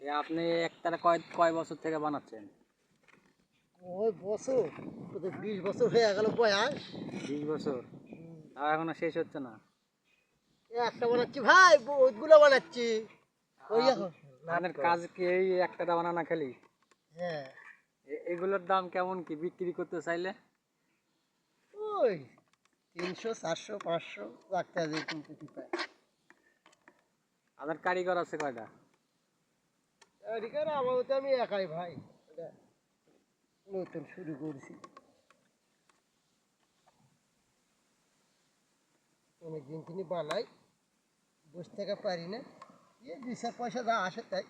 আপনি একটানা কয় কয় বছর থেকে বানাচ্ছেন? ওই বছর বিশ বছর হয়ে গেল বয়স। বিশ বছর? তাও এখনও শেষ হচ্ছে না? এ একটা বানাচ্ছি ভাই ওইগুলো বানাচ্ছি। ওই এখন আপনার কাজ কি এই একটাটা বানানা খালি? হ্যাঁ। এগুলোর দাম কেমন কি? বিক্রি করতে চাইলে? ওই তিনশো চারশো পাঁচশো রাখতে হবে আপনার কারিগর আছে কয়টা? এদিকে আপাতত আমি একাই ভাই। নতুন শুরু করছি। অনেক দিন তিনি বানাই, বসে থাকা পারি না। এই দুই চার পয়সা যা আসে তাই।